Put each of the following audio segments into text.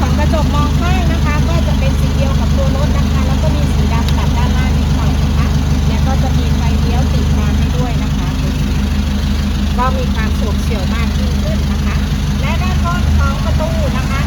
ของกระจกมองข้างนะคะ ก็จะเป็นสีเดียวกับตัวรถนะคะ แล้วก็มีสีดำตัดด้านล่างนิดหน่อยนะคะแล้วก็จะมีไฟเลี้ยวติดมาให้ด้วยนะคะ ก็มีความโฉบเฉี่ยวมากยิ่งขึ้นนะคะ และด้านบนของประตูนะคะ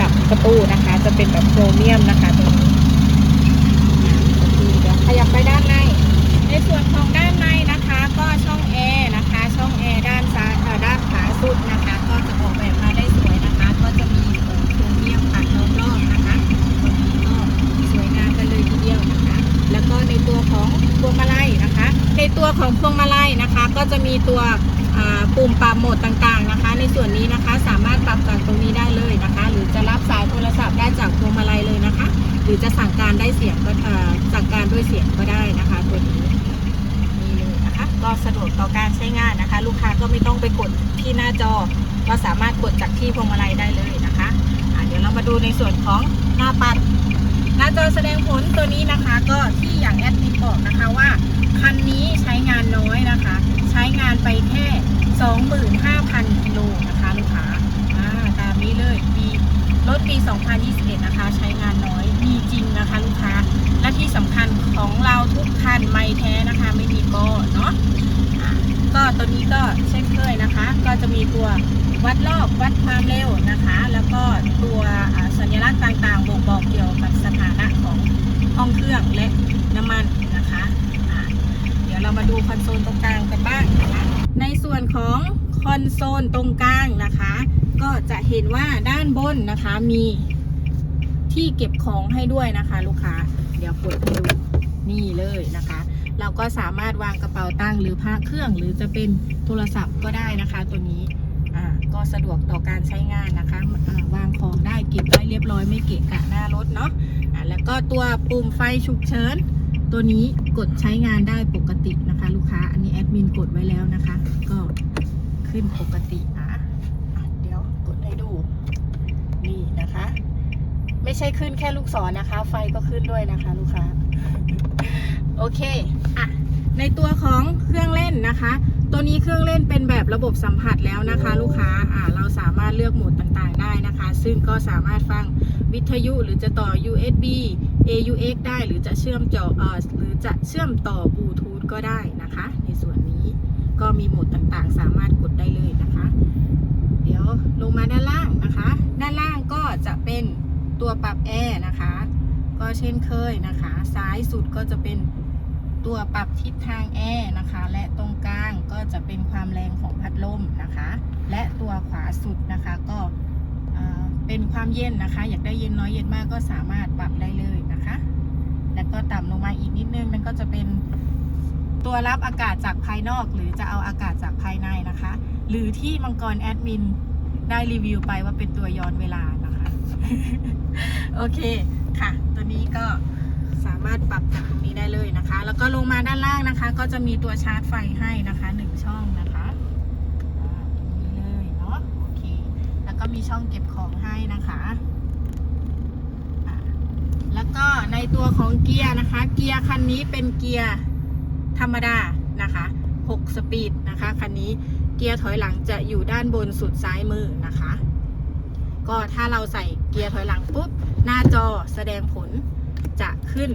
กับประตูนะคะ จะเป็นแบบโครเมียมนะคะตรงนี้เดี๋ยวขยับไปด้านใน ในส่วนของด้านในนะคะ ก็ช่องแอร์นะคะ ช่องแอร์ด้านซ้ายด้านขวาสุดนะคะ ก็จะออกแบบมาได้สวยนะคะ ก็จะมีโครเมียมปัดรอบๆนะคะตรงนี้ก็สวยงามกันเลยทีเดียวนะคะ แล้วก็ในตัวของพวงมาลัยนะคะ ในตัวของพวงมาลัยนะคะ ก็จะมีตัว ปุ่มปรับโหมดต่างๆนะคะ ในส่วนนี้นะคะสามารถปรับจากตรงนี้ได้เลยนะคะ หรือจะรับสายโทรศัพท์ได้จากพวงมาลัยเลยนะคะ หรือจะสั่งการได้เสียงก็เอ่อสั่งการด้วยเสียงก็ได้นะคะตัวนี้นี่เลยนะคะก็สะดวกต่อการใช้งานนะคะ ลูกค้าก็ไม่ต้องไปกดที่หน้าจอ ก็สามารถกดจากที่พวงมาลัยได้เลยนะคะะเดี๋ยวเรามาดูในส่วนของหน้าปัด หน้าจอแสดงผลตัวนี้นะคะ ก็ที่อย่างแอดมินบอกนะคะว่าคันนี้ใช้งานน้อยนะคะ ใช้งานไปแค่ 25,000กิโลนะคะลูกค้าตามนี้เลยปีรถปี 2021 นะคะ ใช้งานน้อยมีจริงนะคะลูกค้า และที่สำคัญของเราทุกคันไม่แท้นะคะ ไม่มีก้อเนาะก็ตัวนี้ก็เช่นเคยนะคะ ก็จะมีตัววัดรอบวัดความเร็วนะคะ แล้วก็ตัวสัญลักษณ์ต่างๆบ่งบอกเกี่ยวกับสถานะของห้องเครื่องและน้ำมันนะคะะเดี๋ยวเรามาดูคอนโซลตรงกลางกันบ้างนะคะ ในส่วนของคอนโซลตรงกลางนะคะ ก็จะเห็นว่าด้านบนนะคะมีที่เก็บของให้ด้วยนะคะ ลูกค้า เดี๋ยวกดให้ดูนี่เลยนะคะ เราก็สามารถวางกระเป๋าตังหรือพระเครื่อง หรือจะเป็นโทรศัพท์ก็ได้นะคะ ตัวนี้อ่าก็สะดวกต่อการใช้งานนะคะอ่าวางของได้เก็บได้เรียบร้อยไม่เกะกะหน้ารถเนาะอ่าแล้วก็ตัวปุ่มไฟฉุกเฉินตัวนี้กดใช้งานได้ปกตินะคะ ลูกค้าอันนี้แอดมินกดไว้แล้วนะคะ ขึ้นปกติอะเดี๋ยวกดให้ดู นี่นะคะ ไม่ใช่ขึ้นแค่ลูกศรนะคะ ไฟก็ขึ้นด้วยนะคะลูกค้า โอเคอะในตัวของเครื่องเล่นนะคะ ตัวนี้เครื่องเล่นเป็นแบบระบบสัมผัสแล้วนะคะ ลูกค้าอ่าเราสามารถเลือกโหมดต่างๆได้นะคะ ซึ่งก็สามารถฟังวิทยุหรือจะต่อ USB AUX ได้หรือจะเชื่อมจอเอ่อหรือจะเชื่อมต่อบลูทูธก็ได้นะคะ ในส่วน ก็มีโหมดต่างๆ สามารถกดได้เลยนะคะ เดี๋ยวลงมาด้านล่างนะคะ ด้านล่างก็จะเป็นตัวปรับแอร์นะคะ ก็เช่นเคยนะคะ ซ้ายสุดก็จะเป็นตัวปรับทิศทางแอร์นะคะ และตรงกลางก็จะเป็นความแรงของพัดลมนะคะ และตัวขวาสุดนะคะก็เอ่อเป็นความเย็นนะคะ อยากได้เย็นน้อยเย็นมากก็สามารถปรับได้เลยนะคะ แล้วก็ต่ำลงมาอีกนิดนึงมันก็จะเป็น ตัวรับอากาศจากภายนอก หรือจะเอาอากาศจากภายในนะคะ หรือที่มังกรแอดมินได้รีวิวไปว่าเป็นตัวย้อนเวลานะคะ โอเคค่ะ ตัวนี้ก็สามารถปรับจากตรงนี้ได้เลยนะคะ แล้วก็ลงมาด้านล่างนะคะ ก็จะมีตัวชาร์จไฟให้นะคะหนึ่งช่องนะคะอ่าตรงนี้เลยเนาะโอเค แล้วก็มีช่องเก็บของให้นะคะแล้วก็ในตัวของเกียร์นะคะ เกียร์คันนี้เป็นเกียร์ ธรรมดานะคะ 6 สปีดนะคะคันนี้เกียร์ถอยหลังจะอยู่ด้านบนสุดซ้ายมือนะคะ ก็ถ้าเราใส่เกียร์ถอยหลังปุ๊บ หน้าจอแสดงผลจะขึ้น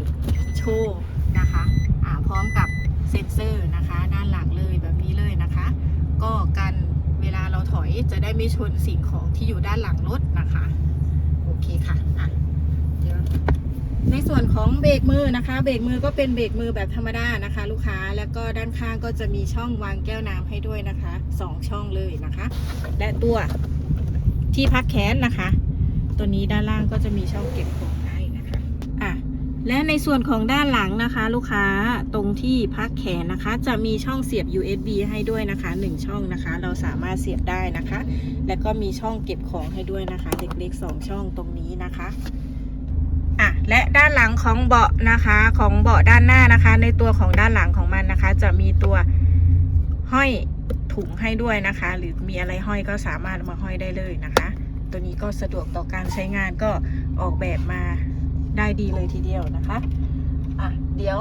โชว์นะคะอ่าพร้อมกับเซ็นเซอร์นะคะ ด้านหลังเลยแบบนี้เลยนะคะ ก็กันเวลาเราถอยจะได้ไม่ชนสิ่งของที่อยู่ด้านหลังรถนะคะ โอเคค่ะอะเดี๋ยว ในส่วนของเบรกมือนะคะ เบรกมือก็เป็นเบรกมือแบบธรรมดานะคะ ลูกค้าแล้วก็ด้านข้างก็จะมีช่องวางแก้วน้ำให้ด้วยนะคะสองช่องเลยนะคะ และตัวที่พักแขนนะคะ ตัวนี้ด้านล่างก็จะมีช่องเก็บของให้นะคะอะและในส่วนของด้านหลังนะคะ ลูกค้าตรงที่พักแขนนะคะ จะมีช่องเสียบ USB ให้ด้วยนะคะหนึ่งช่องนะคะ เราสามารถเสียบได้นะคะ แล้วก็มีช่องเก็บของให้ด้วยนะคะ เล็กๆสองช่องตรงนี้นะคะ และด้านหลังของเบาะนะคะ ของเบาะด้านหน้านะคะ ในตัวของด้านหลังของมันนะคะ จะมีตัวห้อยถุงให้ด้วยนะคะ หรือมีอะไรห้อยก็สามารถมาห้อยได้เลยนะคะ ตัวนี้ก็สะดวกต่อการใช้งานก็ออกแบบมาได้ดีเลยทีเดียวนะคะอะเดี๋ยว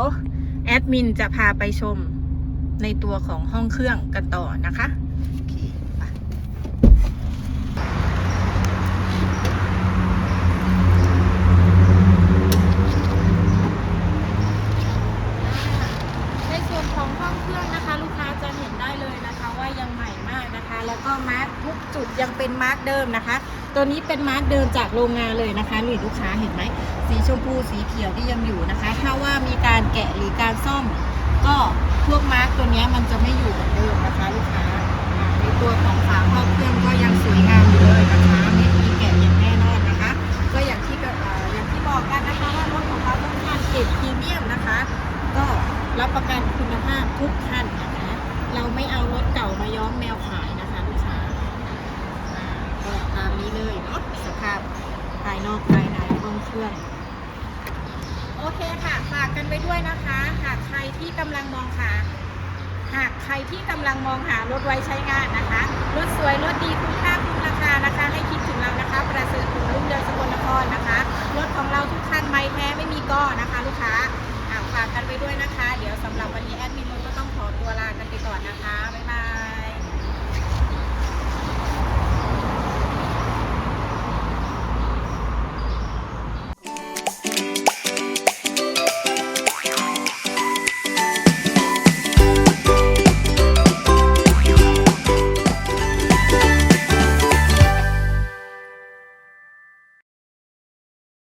แอดมินจะพาไปชมในตัวของห้องเครื่องกันต่อนะคะโอเคไปในส่วนของห้องเครื่องนะคะ ลูกค้าจะเห็นได้เลยนะคะ ว่ายังใหม่มากนะคะ แล้วก็มาร์กทุกจุดยัง เดิมนะคะ ตัวนี้เป็นมาร์กเดิมจากโรงงานเลยนะคะนี่ลูกค้าเห็นไหมสีชมพูสีเขียวที่ยังอยู่นะคะ ถ้าว่ามีการแกะหรือการซ่อม ก็พวกมาร์กตัวนี้มันจะไม่อยู่เหมือนเดิมนะคะลูกค้าในตัวของฝาครอบเครื่องก็ยังสวยงามอยู่เลยนะคะไม่มีแกะอย่างแน่นอนนะคะ ก็อย่างที่อย่างที่บอกกันนะคะว่ารถของเราต้องการเกรดพรีเมียมนะคะ ก็รับประกันคุณภาพทุกคันนะคะเราไม่เอารถเก่ามาย้อมแมวขายนะคะลูกค้า อ่าก็ ตามนี้เลยเนาะสภาพภายนอกภายในห้องเครื่อง โอเคค่ะฝากกันไปด้วยนะคะ หากใครที่กำลังมองหาหากใครที่กำลังมองหารถไว้ใช้งานนะคะรถสวยรถดีคุ้มค่าคุ้มราคานะคะ ให้คิดถึงเรานะคะ ประเสริฐถึงรุ่งเรืองสกลนครนะคะรถของเราทุกคันไม่แท้ไม่มีก้อนะคะ ลูกค้าฝากกันไปด้วยนะคะ เดี๋ยวสำหรับวันนี้แอดมินก็ต้องขอตัวลากันไปก่อนนะคะ